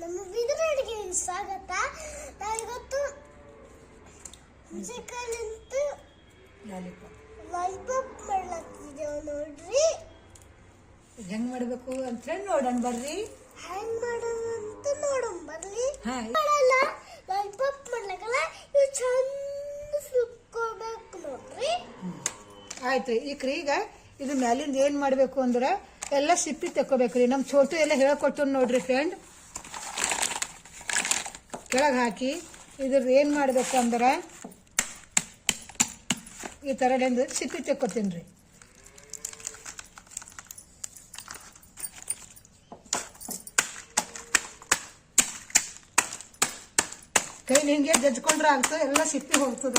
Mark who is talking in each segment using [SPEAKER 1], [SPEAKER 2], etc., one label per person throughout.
[SPEAKER 1] ನಮ್ಮ ಬೀದರ್ ಅಡುಗೆ ಸ್ವಾಗತ. ನಾವಿವತ್ತು ಹುಣಸೆಕಾಯಿಲಿಂತ
[SPEAKER 2] ಲಾಲಿಪಾಪ್
[SPEAKER 1] ಮಾಡ್ಲತ್ತಿದ್ದೇವೆ ನೋಡ್ರಿ.
[SPEAKER 2] ಹೆಂಗ್ ಮಾಡ್ಬೇಕು ಅಂತ ಹೇಳಿ ನೋಡೋಣ ಬರ್ರಿ.
[SPEAKER 1] ಹೆಂಗ್ ಮಾಡೋದು ಅಂತ ನೋಡೋಣ
[SPEAKER 2] ಬರ್ರಿ.
[SPEAKER 1] ಮಾಡಲ್ಲ ಲಾಲಿಪಾಪ್ ಮಾಡ್ಲಕ್ಕಲ್ಲ ಇವು ಚಂದ ಸುಕ್ಕೋಬೇಕು ನೋಡ್ರಿ.
[SPEAKER 2] ಆಯ್ತು ಈಕ್ರಿ ಈಗ ಇದು ಮ್ಯಾಲಿಂದ ಏನ್ ಮಾಡ್ಬೇಕು ಅಂದ್ರೆ ಎಲ್ಲ ಸಿಪ್ಪಿ ತಕ್ಕೋಬೇಕ್ರಿ. ನಮ್ಮ ಚೋಟು ಎಲ್ಲ ಹೇಳ್ಕೊಟ್ಟು ನೋಡ್ರಿ ಫ್ರೆಂಡ್ ಕೆಳಗೆ ಹಾಕಿ ಇದ್ರದ್ದು ಏನು ಮಾಡಬೇಕು ಅಂದ್ರೆ ಈ ಥರದಿಂದ ಸಿಪ್ಪಿ ತೆಕ್ಕೋತೀನಿ ರೀ. ಕೈಲಿ ಹಿಂಗೆ ಜಜ್ಕೊಂಡ್ರೆ ಆಗ್ತದೆ, ಎಲ್ಲ ಸಿಪ್ಪಿ ಹೋಗ್ತದ?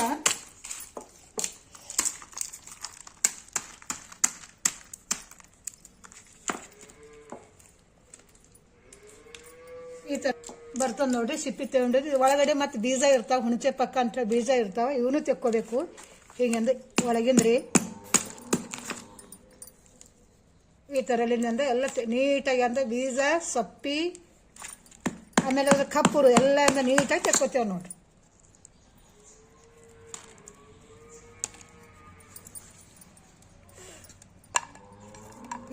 [SPEAKER 2] ಥರ ಬರ್ತದ ನೋಡ್ರಿ, ಸಿಪ್ಪಿ ತಗೊಂಡ್ರಿ. ಒಳಗಡೆ ಮತ್ತೆ ಬೀಜ ಇರ್ತಾವ, ಹುಣಸೆ ಪಕ್ಕ ಅಂತ ಬೀಜ ಇರ್ತಾವ, ಇವನು ತೆಕ್ಕೋಬೇಕು. ಹಿಂಗಂದ್ರೆ ಒಳಗಿಂದ್ರಿ. ಈ ಥರಲಿಂದ ಎಲ್ಲ ನೀಟಾಗಿ ಅಂದ್ರೆ ಬೀಜ, ಸೊಪ್ಪಿ, ಆಮೇಲೆ ಅದ್ರ ಕಪ್ಪುರು ಎಲ್ಲ ಅಂದ್ರೆ ನೀಟಾಗಿ ತೆಕ್ಕೋತೇವೆ ನೋಡ್ರಿ.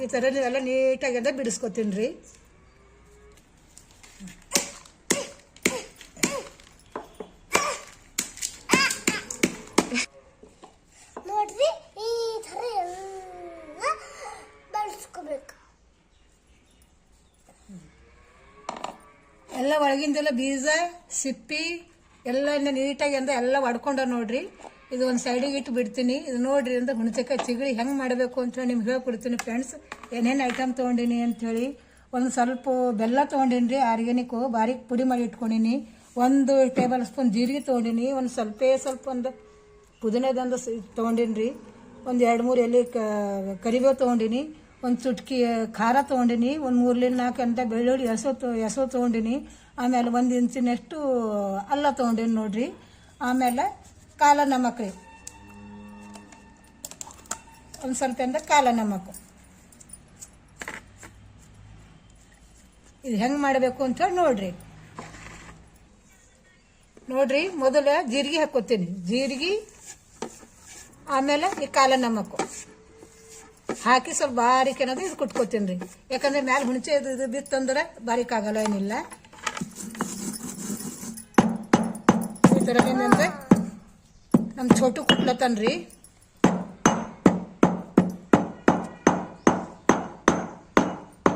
[SPEAKER 2] ಈ ಥರ ನೀವೆಲ್ಲ ನೀಟಾಗಿ ಅಂದ್ರೆ ಬಿಡಿಸ್ಕೊತೀನಿ ರೀ
[SPEAKER 1] ನೋಡ್ರಿ ಈ ಥರ ಎಲ್ಲ ಬಳಸ್ಕೋಬೇಕು
[SPEAKER 2] ಎಲ್ಲ ಒಳಗಿಂದೆಲ್ಲ ಬೀಜ, ಸಿಪ್ಪಿ, ಎಲ್ಲ ನೀಟಾಗಿ ಅಂದ ಎಲ್ಲ ಒಡ್ಕೊಂಡ ನೋಡ್ರಿ. ಇದು ಒಂದು ಸೈಡಿಗೆ ಇಟ್ಟು ಬಿಡ್ತೀನಿ. ಇದು ನೋಡ್ರಿ ಅಂದ್ರೆ ಹುಣಸೆಕ ಚಿಗಳಿ ಹೆಂಗೆ ಮಾಡಬೇಕು ಅಂತ ಹೇಳಿ ನಿಮ್ಗೆ ಹೇಳ್ಕೊಡ್ತೀನಿ ಫ್ರೆಂಡ್ಸ್ ಏನೇನು ಐಟಮ್ ತೊಗೊಂಡಿನಿ ಅಂಥೇಳಿ ಒಂದು ಸ್ವಲ್ಪ ಬೆಲ್ಲ ತೊಗೊಂಡಿನಿ ರೀ ಆರ್ಗ್ಯಾನಿಕ್ಕು ಬಾರಿ ಪುಡಿ ಮಾಡಿ ಇಟ್ಕೊಂಡಿನಿ. ಒಂದು ಟೇಬಲ್ ಸ್ಪೂನ್ ಜೀರಿಗೆ ತೊಗೊಂಡಿನಿ. ಒಂದು ಸ್ವಲ್ಪ ಸ್ವಲ್ಪ ಒಂದು ಪುದೀನದಂದು ತೊಗೊಂಡಿನಿ ರೀ ಒಂದು ಎರಡು ಮೂರು ಎಲೆ ಕರಿಬೇವು ತೊಗೊಂಡಿನಿ. ಒಂದು ಚುಟ್ಕಿ ಖಾರ ತೊಗೊಂಡಿನಿ, ಒಂದು ಮೂರ್ಲಿಂದ ನಾಲ್ಕು ಅಂತ ಬೆಳ್ಳುಳ್ಳಿ ಹೆಸರು ತೊ ಎಸೋ ತೊಗೊಂಡಿನಿ. ಆಮೇಲೆ ಒಂದು ಇಂಚಿನಷ್ಟು ಅಲ್ಲ ತೊಗೊಂಡಿನಿ ನೋಡ್ರಿ. ಆಮೇಲೆ ಕಾಲ ನಮಕ್ ರೀ ಒಂದು ಸ್ವಲ್ಪ ಅಂದ್ರೆ ಕಾಲ ನಮಕ್ ಇದು ಹೆಂಗೆ ಮಾಡಬೇಕು ಅಂತ ಹೇಳಿ ನೋಡ್ರಿ. ನೋಡ್ರಿ, ಮೊದಲು ಜೀರಿಗೆ ಹಾಕೋತೀನಿ. ಜೀರಿಗೆ, ಆಮೇಲೆ ಈ ಕಾಲ ನಮಕ್ಕು ಹಾಕಿ ಸ್ವಲ್ಪ ಬಾರಿಕ್ ಅನ್ನೋದು ಇದು ಕುಟ್ಕೋತೀನಿ ರೀ. ಯಾಕಂದ್ರೆ ಮ್ಯಾಲ ಹುಣಸೆ ಇದು ಇದು ಬಿತ್ತಂದ್ರೆ ಬಾರಿಕ್ ಆಗಲ್ಲ ಏನಿಲ್ಲ. ಈ ಥರ ಏನಂದ್ರೆ ನಮ್ಮ ಚೋಟು ಕುಟ್ಲತ್ತನ್ರಿ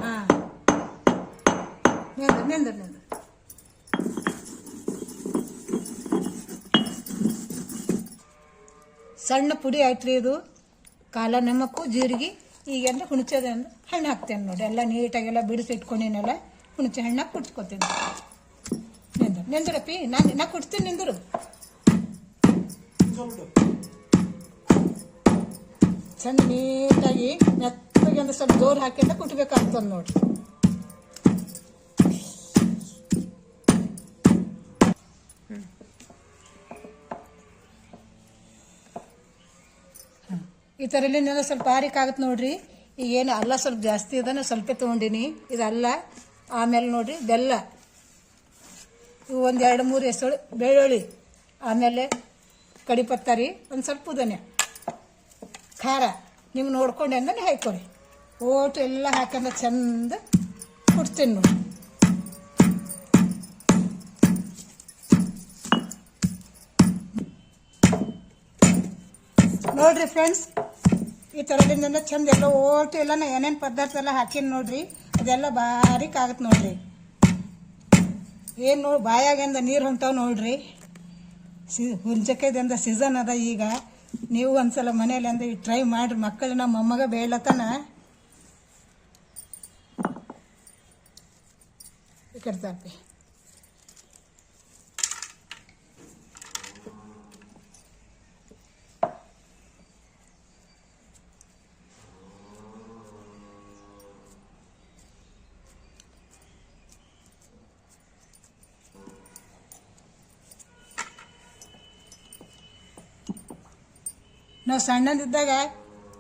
[SPEAKER 2] ಹಾಂ. ಸಣ್ಣ ಪುಡಿ ಆಯ್ತು ಇದು. ಕಾಲ ನಮಕ್ಕು ಜೀರಿಗೆ ಈಗ ಅಂದ್ರೆ ಹುಣಸೆದ ಹಣ್ಣು ಹಾಕ್ತೇನೆ ನೋಡಿ. ಎಲ್ಲ ನೀಟಾಗೆಲ್ಲ ಬಿಡಿಸಿ ಇಟ್ಕೊಂಡಿನೆಲ್ಲ ಹುಣಸೆ ಹಣ್ಣಾಗ ಕುಟ್ಕೋತೀನಿ ನಿಂದ್ರು, ನಿಂದ್ರಪ್ಪಿ, ನಾನು, ನಾ ಕುಟ್ತೀನಿ ನಿಂದರು. ಚಂದ ನೀಟಾಗಿ ಮೆತ್ತಗೆ ಅಂದ್ರೆ ಸ್ವಲ್ಪ ಜೋರು ಹಾಕಿಂದ ಕುಟ್ಬೇಕಾಗ್ತದೆ ನೋಡ್ರಿ ಈ ಥರ ಇಲ್ಲಿಂದ ಸ್ವಲ್ಪ ಆಗತ್ತೆ ನೋಡ್ರಿ. ಈಗ ಏನು ಅಲ್ಲ ಸ್ವಲ್ಪ ಜಾಸ್ತಿ ಅದ ಸ್ವಲ್ಪ ತೊಗೊಂಡಿನಿ. ಇದು ಅಲ್ಲ ಆಮೇಲೆ ನೋಡ್ರಿ ಬೆಲ್ಲ. ಇವು ಒಂದು ಎರಡು ಮೂರು ಹೆಸರು ಬೆಳ್ಳುಳ್ಳಿ. ಆಮೇಲೆ ಕಡಿಪತ್ತ ರೀ, ಒಂದು ಸ್ವಲ್ಪ ಉದನೆ ಖಾರ, ನೀವು ನೋಡ್ಕೊಂಡು ಅಂದ್ರೆ ಹಾಕೊಳ್ಳಿ ಓಟು ಎಲ್ಲ ಹಾಕಂದ್ರೆ ಚೆಂದ ಕುಡ್ತೀನಿ ನೋಡಿ ನೋಡ್ರಿ ಫ್ರೆಂಡ್ಸ್ ಈ ಥರದಿಂದ ಚಂದ ಎಲ್ಲ ಓಟು ಎಲ್ಲ ನಾ ಏನೇನು ಪದಾರ್ಥ ಎಲ್ಲ ಹಾಕೀನಿ ನೋಡ್ರಿ. ಅದೆಲ್ಲ ಬಾರಿಕ್ ಆಗತ್ತೆ ನೋಡ್ರಿ. ಏನು ನೋಡಿ, ಬಾಯಾಗಿಂದ ನೀರು ಹೊಂಟಾವ್ ನೋಡ್ರಿ. ಸಿ ಹುಂಚಕಾಯ್ದಿಂದ ಸೀಸನ್ ಅದ ಈಗ. ನೀವು ಒಂದ್ಸಲ ಮನೇಲಿ ಅಂದ್ರೆ ಟ್ರೈ ಮಾಡ್ರಿ. ಮಕ್ಕಳು ನಮ್ಮ ಮೊಮ್ಮಗ ಬೇಳತನ ಈ ಕಡೆ ನಾವು ಸಣ್ಣದಿದ್ದಾಗ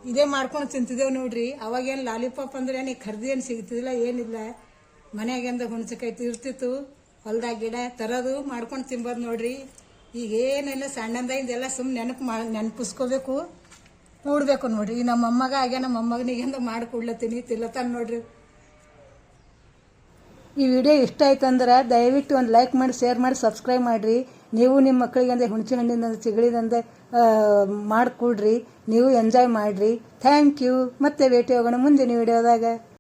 [SPEAKER 2] ಇದೇ ಮಾಡ್ಕೊಂಡು ತಿಂತಿದ್ದೇವೆ ನೋಡ್ರಿ. ಅವಾಗೇನು ಲಾಲಿಪಾಪ್ ಅಂದ್ರೆ ಏನು ಖರ್ದಿ ಏನು ಸಿಗ್ತಿದಿಲ್ಲ ಏನಿಲ್ಲ. ಮನೆಯಾಗಿಂದ ಹುಣಸಕಾಯಿ ತಿರ್ತಿತ್ತು, ಹೊಲ್ದಾಗ ಗಿಡ ತರೋದು ಮಾಡ್ಕೊಂಡು ತಿಂಬೋದು ನೋಡ್ರಿ. ಈಗ ಏನೆಲ್ಲ ಸಣ್ಣದಿಂದ ಸುಮ್ಮನೆ ನೆನಪು ಮಾಡಿ ನೆನಪಿಸ್ಕೋಬೇಕು ಕೂಡಬೇಕು ನೋಡ್ರಿ. ನಮ್ಮ ಅಮ್ಮಗ ಹಾಗೆ ನಮ್ಮ ಮೊಮ್ಮಗನಿಗಿಂದ ಮಾಡಿ ಕೊಡ್ಲತ್ತೀನಿ ತಿಲ್ಲತ್ತಾನ ನೋಡ್ರಿ. ಈ ವಿಡಿಯೋ ಇಷ್ಟ ಆಯ್ತು ಅಂದ್ರೆ ದಯವಿಟ್ಟು ಒಂದು ಲೈಕ್ ಮಾಡಿ, ಶೇರ್ ಮಾಡಿ, ಸಬ್ಸ್ಕ್ರೈಬ್ ಮಾಡಿರಿ. ನೀವು ನಿಮ್ಮ ಮಕ್ಕಳಿಗೆ ಅಂದರೆ ಹುಣಸೆ ಹಣ್ಣಿಂದ ಚಿಗಳಿದಂದೆ ಮಾಡಿಕೊಡ್ರಿ. ನೀವು ಎಂಜಾಯ್ ಮಾಡಿರಿ. ಥ್ಯಾಂಕ್ ಯು ಮತ್ತೆ ಭೇಟಿ ಹೋಗೋಣ ಮುಂದಿನ ವಿಡಿಯೋದಾಗ.